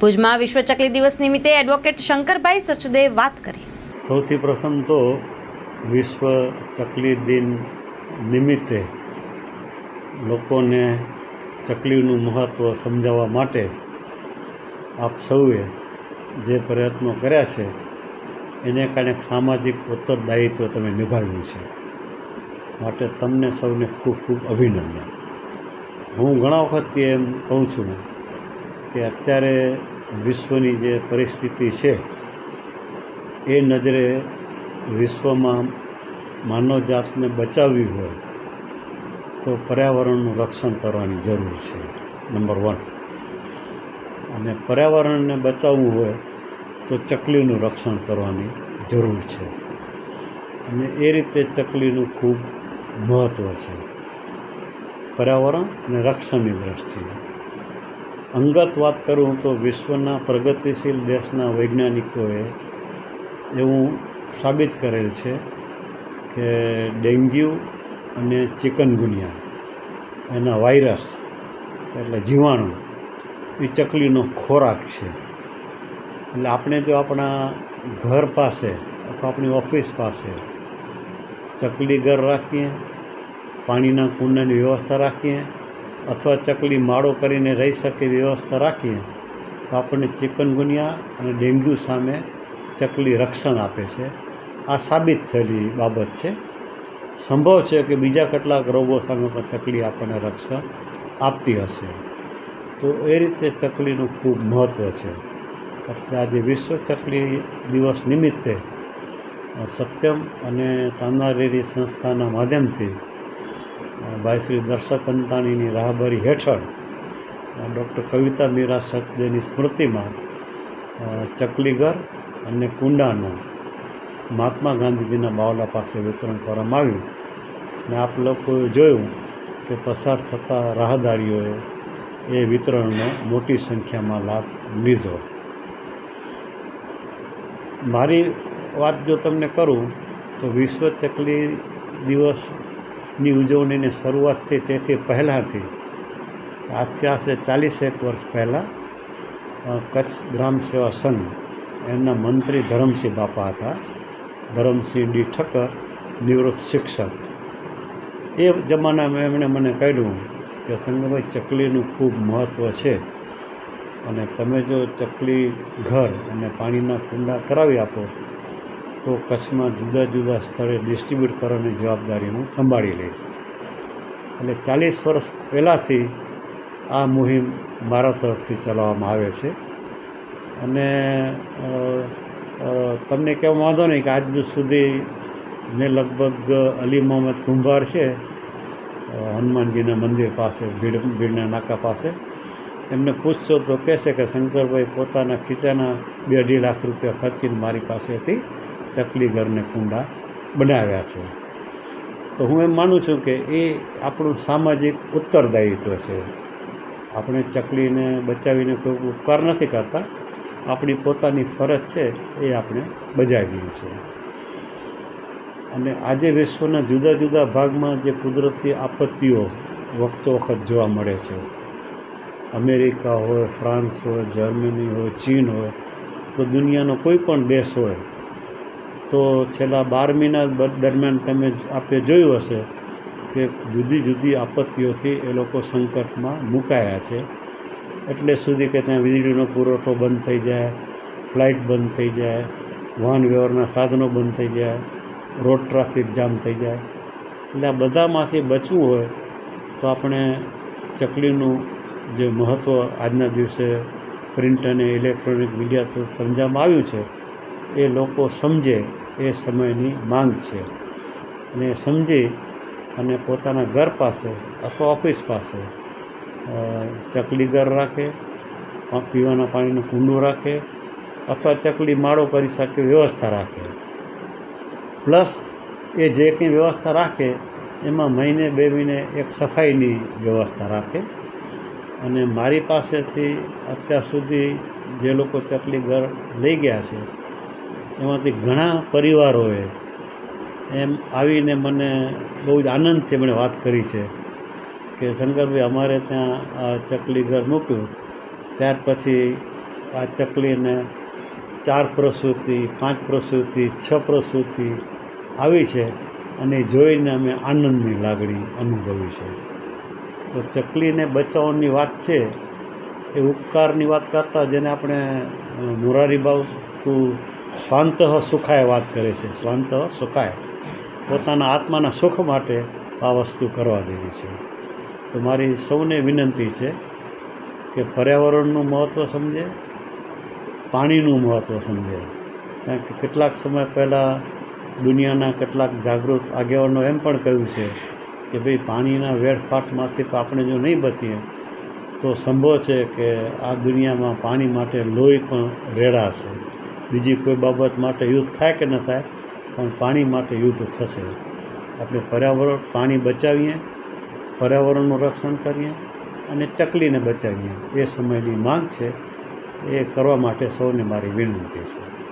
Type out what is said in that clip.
ભુજમાં વિશ્વ ચકલી દિવસ નિમિત્તે એડવોકેટ શંકરભાઈ સચદેવ વાત કરી. સૌથી પ્રથમ તો વિશ્વ ચકલી દિન નિમિત્તે લોકોને ચકલીનું મહત્ત્વ સમજાવવા માટે આપ સૌએ જે પ્રયત્નો કર્યા છે, એને કારણે સામાજિક ઉત્તરદાયિત્વ તમે નિભાવ્યું છે. માટે તમને સૌને ખૂબ ખૂબ અભિનંદન. હું ઘણા વખતથી એમ કહું છું કે અત્યારે વિશ્વની જે પરિસ્થિતિ છે, એ નજરે વિશ્વમાં માનવજાતને બચાવવી હોય તો પર્યાવરણનું રક્ષણ કરવાની જરૂર છે, નંબર વન. અને પર્યાવરણને બચાવવું હોય તો ચકલીનું રક્ષણ કરવાની જરૂર છે. અને એ રીતે ચકલીનું ખૂબ મહત્ત્વ છે. પર્યાવરણ અને રક્ષણની દૃષ્ટિએ અંગત વાત કરું તો વિશ્વના પ્રગતિશીલ દેશના વૈજ્ઞાનિકોએ એવું સાબિત કરેલ છે કે ડેન્ગ્યુ અને ચિકનગુનિયા એના વાયરસ એટલે જીવાણુ, એ ચકલીનો ખોરાક છે. એટલે આપણે જો આપણા ઘર પાસે અથવા આપણી ઓફિસ પાસે ચકલી ઘર રાખીએ, પાણીના કુંડાની વ્યવસ્થા રાખીએ અથવા ચકલી માળો કરીને રહી શકે વ્યવસ્થા રાખીએ, તો આપણને ચિકનગુનિયા અને ડેન્ગ્યુ સામે ચકલી રક્ષણ આપે છે. આ સાબિત થયેલી બાબત છે. સંભવ છે કે બીજા કેટલાક રોગો સામે પણ ચકલી આપણને રક્ષણ આપતી હશે. તો એ રીતે ચકલીનું ખૂબ મહત્ત્વ છે. એટલે આજે વિશ્વ ચકલી દિવસ નિમિત્તે સત્યમ અને તાંદારેરી સંસ્થાના માધ્યમથી ભાઈ શ્રી દર્શક અંતાણીની રાહબરી હેઠળ ડૉક્ટર કવિતા મીરા સચદેની સ્મૃતિમાં ચકલીગર અને કુંડાનું મહાત્મા ગાંધીજીના બાવલા પાસે વિતરણ કરવામાં આવ્યું. ને આપ લોકોએ જોયું કે પસાર થતા રાહદારીઓએ એ વિતરણનો મોટી સંખ્યામાં લાભ લીધો. મારી વાત જો તમને કરું, તો વિશ્વ ચકલી દિવસની ઉજવણીની શરૂઆત થઈ તેથી પહેલાંથી આજથી આશરે ચાલીસેક વર્ષ પહેલાં કચ્છ ગ્રામ સેવા સંઘ, એમના મંત્રી ધરમસિંહ બાપા હતા. ધરમસિંહ ડી ઠક્કર નિવૃત્ત શિક્ષક. એ જમાનામાં એમણે મને કહ્યું કે સંગભાઈ ચકલીનું ખૂબ મહત્ત્વ છે. અને તમે જો ચકલી ઘર અને પાણીના કુંડા કરાવી આપો તો કચ્છમાં જુદા જુદા સ્થળે ડિસ્ટ્રીબ્યુટ કરવાની જવાબદારી હું સંભાળી લઈશ. એટલે ચાલીસ વર્ષ પહેલાંથી આ મુહિમ મારા તરફથી ચલાવવામાં આવે છે. અને તમને કહેવા વાંધો નહીં કે આજ સુધી મેં લગભગ અલી મોહમ્મદ કુંભાર છે હનુમાનજીના મંદિર પાસે, ભીડ, ભીડના નાકા પાસે. એમને પૂછશો તો કહેશે કે શંકરભાઈ પોતાના ખીચાના બે અઢી લાખ રૂપિયા ખર્ચીને મારી પાસેથી ચકલી ઘરને કુંડા બનાવ્યા છે. તો હું એમ માનું છું કે એ આપણું સામાજિક ઉત્તરદાયિત્વ છે. આપણે ચકલીને બચાવીને કોઈ ઉપકાર નથી કરતા. આપણી પોતાની ફરજ છે એ આપણે બજાવીએ છીએ. અને આજે વિશ્વના જુદા જુદા ભાગમાં જે કુદરતી આપત્તિઓ વખતો વખત જોવા મળે છે. અમેરિકા હોય, ફ્રાન્સ હોય, જર્મની હોય, ચીન હોય, તો દુનિયાનો કોઈ પણ દેશ હોય તો છેલ્લા બાર મહિના દરમિયાન તમે આપે જોયું હશે કે જુદી જુદી આપત્તિઓથી એ લોકો સંકટમાં મુકાયા છે. એટલે સુધી કે ત્યાં વીજળીનો પુરવઠો બંધ થઈ જાય, ફ્લાઇટ બંધ થઈ જાય, વાહન વ્યવહારના સાધનો બંધ થઈ જાય, રોડ ટ્રાફિક જામ થઈ જાય. એટલે આ બધામાંથી બચવું હોય તો આપણે ચકલીનું જે મહત્ત્વ આજના દિવસે પ્રિન્ટ અને ઇલેક્ટ્રોનિક મીડિયા સમજાવવામાં આવ્યું છે. એ લોકો સમજે એ સમયની માંગ છે. અને સમજી અને પોતાના ઘર પાસે અથવા ઓફિસ પાસે ચકલી ઘર રાખે પીવાના પાણીનું કુંડું રાખે, અથવા ચકલી માળો કરી શકે વ્યવસ્થા રાખે. પ્લસ એ જે કંઈ વ્યવસ્થા રાખે, એમાં મહિને બે મહિને એક સફાઈની વ્યવસ્થા રાખે. અને મારી પાસેથી અત્યાર સુધી જે લોકો ચકલી ઘર લઈ ગયા છે એમાંથી ઘણા પરિવારોએ એમ આવીને મને બહુ જ આનંદથી મને વાત કરી છે કે શંકરભાઈ અમારે ત્યાં આ ચકલી ઘર મૂક્યું. ત્યાર પછી આ ચકલીને ચાર પ્રસૂતિ પાંચ પ્રસૂતિ છ પ્રસૂતિ આવી છે અને જોઈને અમે આનંદની લાગણી અનુભવી છે. તો ચકલીને બચાવવાની વાત છે એ ઉપકારની વાત કરતાં જેને આપણે અ, મોરારી તું સ્વાંત સુખાય વાત કરે છે. સ્વાંત સુખાય. પોતાના આત્માના સુખ માટે આ વસ્તુ કરવા જેવી છે. તો મારી સૌને વિનંતી છે કે પર્યાવરણનું મહત્ત્વ સમજે, પાણીનું મહત્ત્વ સમજે. કારણ કે કેટલાક સમય પહેલાં દુનિયાના કેટલાક જાગૃત આગેવાનો એમ પણ કહ્યું છે કે ભાઈ પાણીના વેડફાટમાંથી આપણે જો નહીં બચીએ, તો સંભવ છે કે આ દુનિયામાં પાણી માટે લોહી પણ રેડાશે. બીજી કોઈ બાબત માટે યુદ્ધ થાય કે ન થાય, પણ પાણી માટે યુદ્ધ થશે. આપણે પર્યાવરણ, પાણી બચાવીએ, પર્યાવરણનું રક્ષણ કરીએ અને ચકલીને બચાવીએ. એ સમયની માંગ છે, એ કરવા માટે સૌને મારી વિનંતી છે.